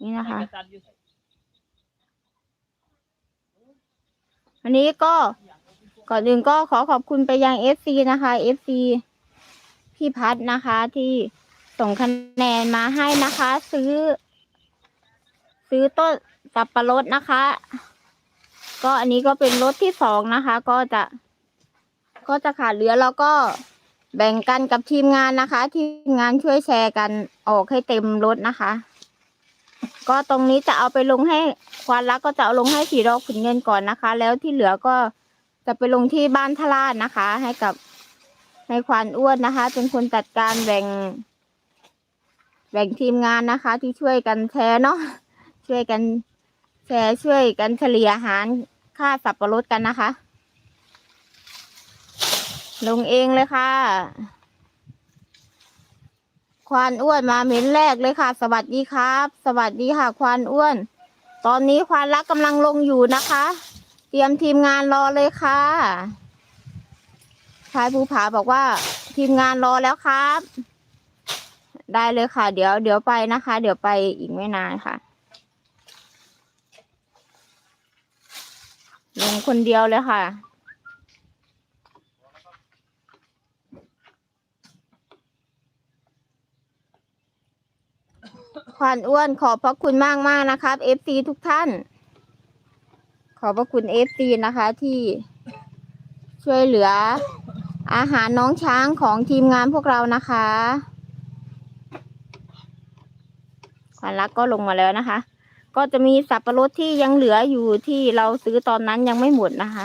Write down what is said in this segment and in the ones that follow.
นี่นะคะ อันนี้ก็ก่อนอื่นก็ขอขอบคุณไปยังเอฟซีนะคะเอฟซีพี่พัดนะคะที่ส่งคะแนนมาให้นะคะ ซื้อ ซื้อต้นสับปะรดนะคะ ก็อันนี้ก็เป็นรถที่สองนะคะ ก็จะก็จะขาดเหลือแล้วก็แบ่งกันกับทีมงานนะคะ ทีมงานช่วยแชร์กันออกให้เต็มรถนะคะ ก็ตรงนี้จะเอาไปลงให้ควานรักก็จะเอาลงให้สีดอกขุนเงินก่อนนะคะ แล้วที่เหลือก็จะไปลงที่บ้านทลาดนะคะ ให้กับให้ควานอ้วนนะคะ เป็นคนจัดการแบ่ง แบ่งทีมงานนะคะ ที่ช่วยกันแชร์เนาะช่วยกันแชร์ช่วยกันเฉลี่ยอาหารค่าสับปะรดกันนะคะ ลงเองเลยค่ะ ควานอ้วนมาเม้นแรกเลยค่ะ สวัสดีครับ สวัสดีค่ะ ควานอ้วน ตอนนี้ควานรักกำลังลงอยู่นะคะ เตรียมทีมงานรอเลยค่ะชายภูผาบอกว่า ทีมงานรอแล้วครับ ได้เลยค่ะ เดี๋ยวเดี๋ยวไปนะคะ เดี๋ยวไปอีกไม่นานค่ะ ลงคนเดียวเลยค่ะ ควานอ้วนขอบพระคุณมากมากนะครับ FC ทุกท่าน ขอบพระคุณ FC นะคะที่ช่วยเหลือ อาหารน้องช้างของทีมงานพวกเรานะคะควานรักก็ลงมาแล้วนะคะ ก็จะมีสับปะรดที่ยังเหลืออยู่ที่เราซื้อตอนนั้นยังไม่หมดนะคะ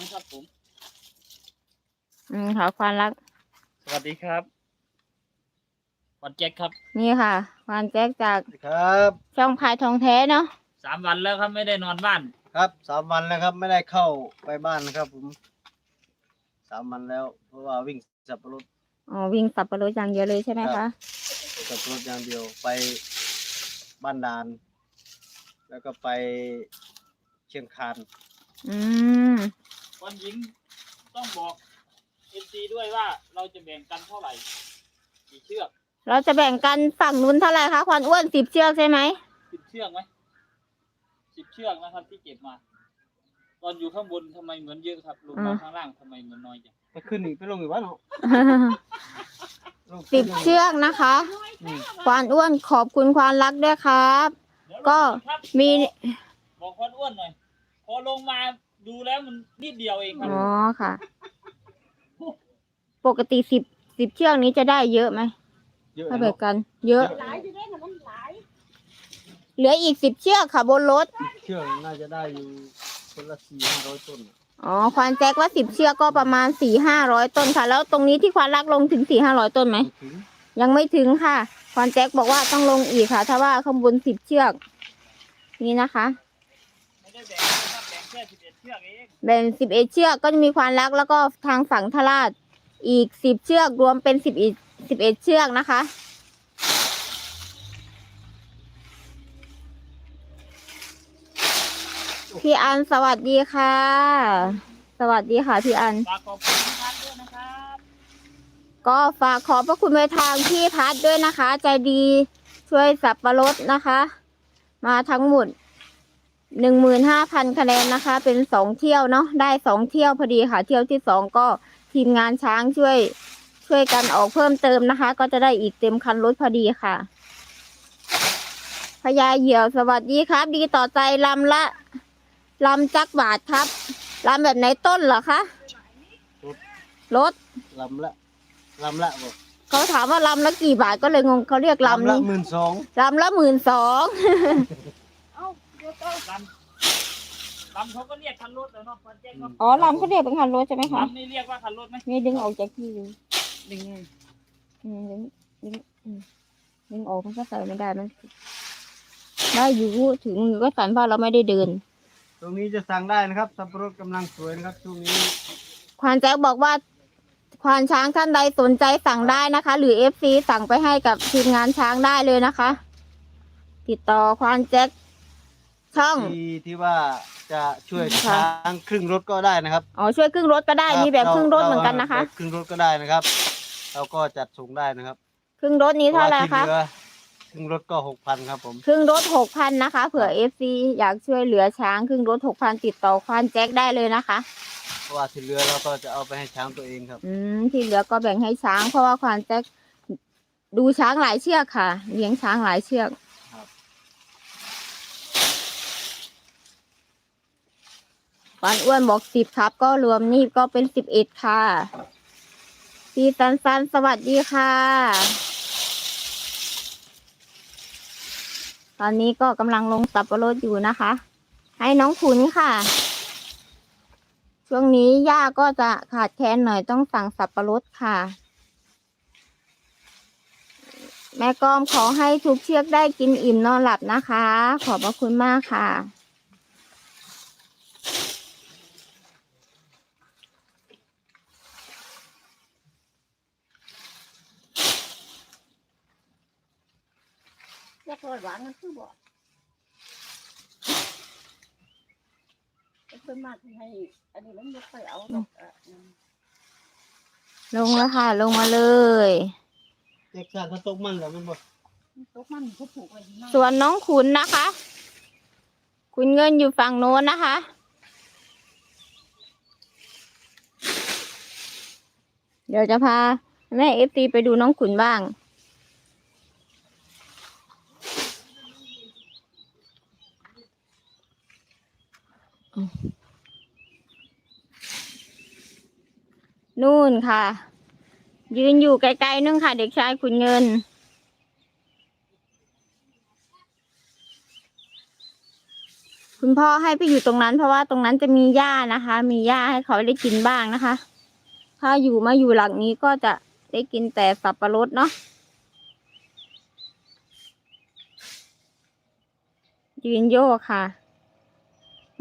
ออนครับผม อืมค่ะควานรัก สวัสดีครับวันแจ็คครับนี่ค่ะควานแจ็คจากครับ ช่องพายทองแท้เนาะสามวันแล้วครับไม่ได้นอนบ้าน ครับสามวันแล้วครับ ไม่ได้เข้าไปบ้านนะครับ ผมสามวันแล้ว เพราะว่าวิ่งสับปะรดอ๋อวิ่งสับปะรดอย่างเดียวเลยใช่ไหมครัคะบสับปะรดอย่างเดียวไปบ้านดาน แล้วก็ไปเชียงคาน อืม วันหญิงต้องบอกเอ็ซีด้วยว่าเราจะแบ่งกันเท่าไหร่กี่เชือกเราจะแบ่งกันฝั่งนู้นเท่าไหร่คะควานอ้วนสิบเชือกใช่ไหมสิบเชือกไหมสิบเชือกนะครับที่เก็บมา ตอนอยู่ข้างบนทำไมเหมือนเยอะครับลงมาข้างล่างทำไมเหมือนน้อยจังไปขึ้นอีกไปลงอีกวะเนาะลงสิบเชือกนะคะอืมควานอ้วนขอบคุณควานรักด้วยครับ เดี๋ยวก็ครับมี บอกคนอ้วนหน่อย พอลงมา ดูแล้วมันนิดเดียวเองครับอ๋อค่ะ ปกติสิบสิบเชือกนี้จะได้เยอะไหมเยอะถ้าเนแบ่อะงกัน เยอะเหลืออีกสิบเชือกค่ะบนรถ เชื่อน่าจะได้อยู่คนละสี่ห้าร้อยต้นอ๋อ ควานแจ็คว่าสิบเชือกก็ประมาณสี่ห้าร้อยต้นค่ะ แล้วตรงนี้ที่ควานรักลงถึงสี่ห้าร้อยต้นไหมไม่ถึงยังไม่ถึงค่ะ ควานแจ็คบอกว่าต้องลงอีกค่ะ ถ้าว่าข้างบนสิบเชือก นี่นะคะ ไม่ได้แบ่งนะครับ แบ่งแค่สิบเอ็ดเชือกเองแบ่งสิบเอ็ดเชือกก็จะมีควานรักแล้วก็ทางฝั่งทราชอีกสิบเชือกรวมเป็นสิบอีสิบเอ็ดเชือกนะคะ พี่อันสวัสดีค่ะ สวัสดีค่ะพี่อัน ฝากขอบคุณทุกท่านด้วยนะครับก็ฝากขอบพระคุณไปทางพี่พัดด้วยนะคะ ใจดีช่วยสับประรดนะคะ มาทั้งหมด หนึ่งหมื่นห้าพันคะแนนนะคะ เป็นสองเที่ยวเนาะได้สองเที่ยวพอดีค่ะ เที่ยวที่สองก็ทีมงานช้างช่วย ช่วยกันออกเพิ่มเติมนะคะ ก็จะได้อีกเต็มคันรถพอดีค่ะพญาเหยี่ยวสวัสดีครับ ดีต่อใจลำละลำจักบาทครับลำแบบไหนต้นเหรอคะรถลำละลำละบอกเขาถามว่าลำละกี่บาทก็เลยงงเขาเรียกลำละนี้หมื่นสองลำละหมื่นสอง ลำลำเขาก็เรียกคันรถแล้วเนาะวันแจ็คเนาะอ๋อลำเขาเรียกเป็นคันรถใช่ไหมคะลำนี่เรียกว่าคันรถไหมนี่ดึงออกจากที่ดึงดึงไงอืมดึงดึงอืมดึงออกมันก็ใส่ไม่ได้มันได้อยู่ถึงมือก็สั่นเพราะเราไม่ได้เดิน ตรงนี้จะสั่งได้นะครับสับปะรดกำลังสวยนะครับช่วงนี้ควานแจ็คบอกว่าควานช้างท่านใดสนใจสั่งได้นะคะ หรือเอฟซีสั่งไปให้กับทีมงานช้างได้เลยนะคะ ติดต่อควานแจ็ค ช่อง ที่ที่ว่าจะช่วยค่ะ ช้างครึ่งรถก็ได้นะครับอ๋อช่วยครึ่งรถก็ได้ครับมีแบบครึ่งรถาเหมือนกันนะคะ แบบครึ่งรถก็ได้นะครับ เราก็จัดส่งได้นะครับครึ่งรถนี้เท่าไหร่พะคะว่ที่หลือครึ่งรถก็หกพันครับผม ครึ่งรถหกพันนะคะ เผื่อเอฟซีอยากช่วยเหลือช้างครึ่งรถหกพันติดต่อควานแจ็คได้เลยนะคะ เพราะว่าที่เหลือเราก็จะเอาไปให้ช้างตัวเองครับ อืมที่เหลือก็แบ่งให้ช้างเพราะว่าควานแจ็คดูช้างหลายเชือกค่ะ เลี้ยงช้างหลายเชือก ครันอ้วนบอกสิบครับ ก็รวมนี่ก็เป็นสิบเอ็ดค่ะพี่สันสันสวัสดีค่ะ ตอนนี้ก็กำลังลงสับปะรดอยู่นะคะ ให้น้องขุนค่ะ ช่วงนี้ย่าก็จะขาดแคลนหน่อยต้องสั่งสับปะรดค่ะ แม่กอมขอให้ทุกเชือกได้กินอิ่มนอนหลับนะคะ ขอบพระคุณมากค่ะ พวกร้อยหวานนั่นคือบอกเพิ่นมาให้อันนี้มันไม่ค่อยเอาดอกอะอืมลงแล้วค่ะ ลงมาเลย เด็กสร้างเขาตกมั่งเหรอมันบอกตกมันเขาผูกไว้ที่นั่นส่วนน้องขุนนะคะคุณเงินอยู่ฝั่งโน้นนะคะ เดี๋ยวจะพาแม่เอฟซีไปดูน้องขุนบ้าง นู่นค่ะ ยืนอยู่ไกลๆนึงค่ะ เด็กชายขุนเงิน คุณพ่อให้ไปอยู่ตรงนั้น เพราะว่าตรงนั้นจะมีหญ้านะคะ มีหญ้าให้เขาได้กินบ้างนะคะ ถ้าอยู่มาอยู่หลังนี้ก็จะได้กินแต่สับปะรดเนาะยืนโยกค่ะ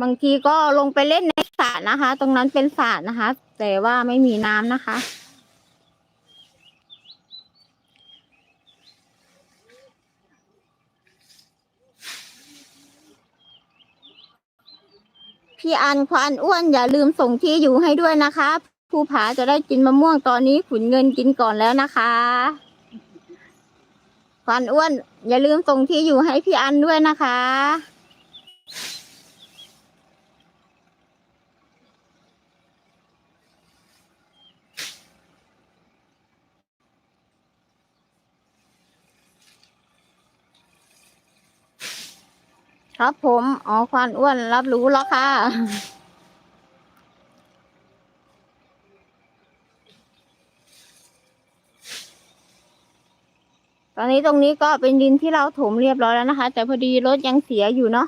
บางทีก็ลงไปเล่นในสระนะคะ ตรงนั้นเป็นสระนะคะ แต่ว่าไม่มีน้ำนะคะ พี่อันควานอ้วนอย่าลืมส่งที่อยู่ให้ด้วยนะคะผู้ผาจะได้กินมะม่วงตอนนี้ขุนเงินกินก่อนแล้วนะคะควานอ้วน อย่าลืมส่งที่อยู่ให้พี่อันด้วยนะคะ ครับผม อ๋อควานอ้วนรับรู้แล้วค่ะ ตอนนี้ตรงนี้ก็เป็นดินที่เราถมเรียบร้อยแล้วนะคะ แต่พอดีรถยังเสียอยู่เนาะ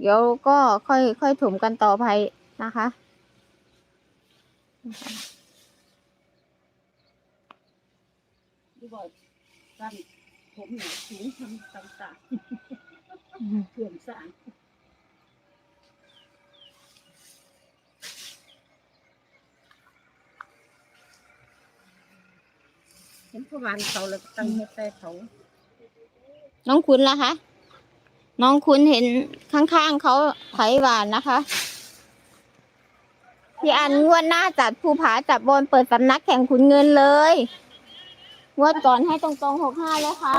เดี๋ยวก็ค่อยค่อยถมกันต่อไปนะคะที่บอกการผมเนี่ยสูงทำต่างๆ เพื่อนสร้างเห็นประมาณเขาแล้วก็ตั้งเฮ็ดแต่เขา น้องคุณล่ะคะ น้องคุณเห็นข้างๆเขาไถหวานนะคะ พี่อันงวดหน้าจัดภูผาจับบอลเปิดสำนักแข่งขุนเงินเลย งวดก่อนให้ตรงๆหกห้าเลยค่ะ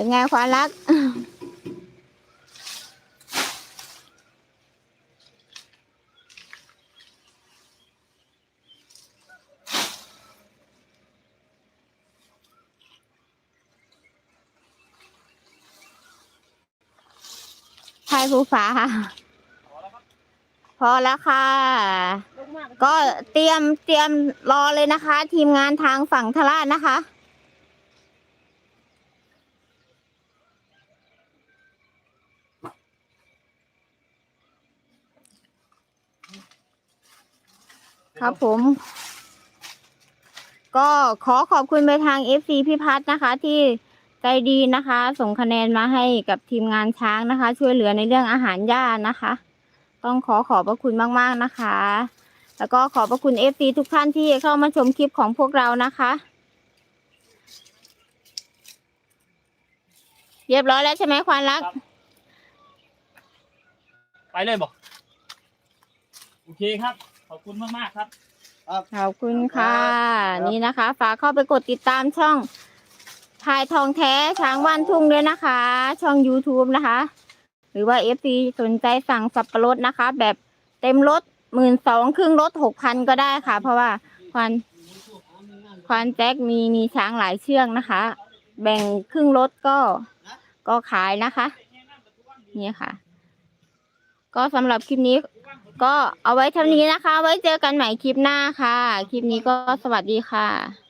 เป็นไงความรักใช่ภูฟ้าพอแล้วค่ะ ก็เตรียมเตรียมรอเลยนะคะ ทีมงานทางฝั่งทราชนะคะ ครับผม ก็ขอขอบคุณไปทาง FC พี่พัฒนะคะ ที่ใจดีนะคะ ส่งคะแนนมาให้กับทีมงานช้างนะคะ ช่วยเหลือในเรื่องอาหารหญ้านะคะ ต้องขอขอบพระคุณมากๆนะคะ แล้วก็ขอบพระคุณเอฟซีทุกท่านที่เข้ามาชมคลิปของพวกเรานะคะ เรียบร้อยแล้วใช่ไหมควานรัก ไปเลยบอกโอเคครับ ขอบคุณมากๆครับ ขอบคุณค่ะนี่นะคะ ฝากเข้าไปกดติดตามช่องพายทองแท้ช้างว่านทุ่งด้วยนะคะ ช่อง YouTube นะคะ หรือว่า FC สนใจสั่งสับปะรดนะคะ แบบเต็มรถหมื่นสองครึ่งรถหกพันก็ได้ค่ะ เพราะว่าควานควานแจ็คมีมีช้างหลายเชือกนะคะ แบ่งครึ่งรถก็ก็ขายนะคะ นี่ค่ะ ก็สำหรับคลิปนี้ ก็เอาไว้เท่านี้นะคะ ไว้เจอกันใหม่คลิปหน้าค่ะ คลิปนี้ก็สวัสดีค่ะ